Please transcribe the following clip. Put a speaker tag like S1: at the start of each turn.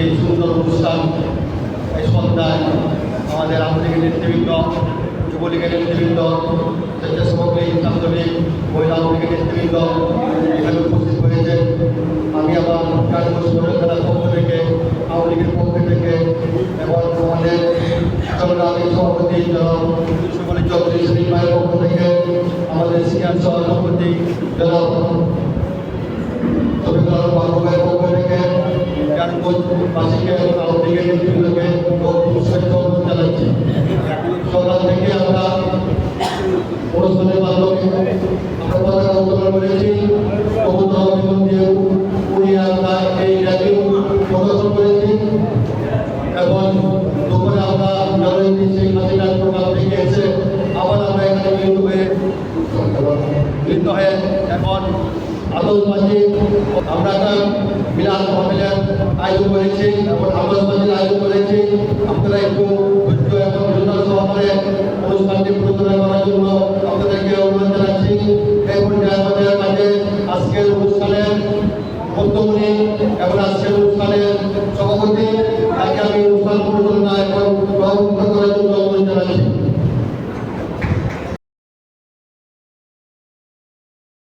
S1: এই সুন্দর অনুষ্ঠান, এই সন্ধ্যায় আমাদের আওয়ামী নেতৃবৃন্দ, যুবলীগের নেতৃবৃন্দ লীগ ছাত্রলীগ মহিলা আওয়ামী নেতৃবৃন্দ এখানে উপস্থিত হয়েছে আমি আমার কালীগঞ্জ খেলার পক্ষ থেকে, আওয়ামী পক্ষ থেকে এবং আমাদের সংগ্রামী সভাপতি সুবলি চৌধুরী শ্রী মায়ের পক্ষ থেকে, আমাদের সিনিয়র সভাপতি জনাব আমরা অনুষ্ঠানের মাধ্যমে উড়িয়ে আমরা এই র্যালি প্রদর্শন করেছি এবং দুপুরে আমরা থেকে এসে আবার আমরা এখানে মিলিত হয়ে মিলিত হয়ে এখন আমরা একটা মিলাদ মহমিলের আয়োজন করেছে এবং আতসবাজির আয়োজন করেছে। আপনারা একটু এবং অনুষ্ঠানটি করার জন্য আপনাদেরকে অনুরোধ জানাচ্ছি। পর্যায়ে আমাদের কাছে আজকের অনুষ্ঠানের মধ্যমণি এবং আজকের অনুষ্ঠানের সভাপতি, তাকে আমি অনুষ্ঠান পরিচালনা এবং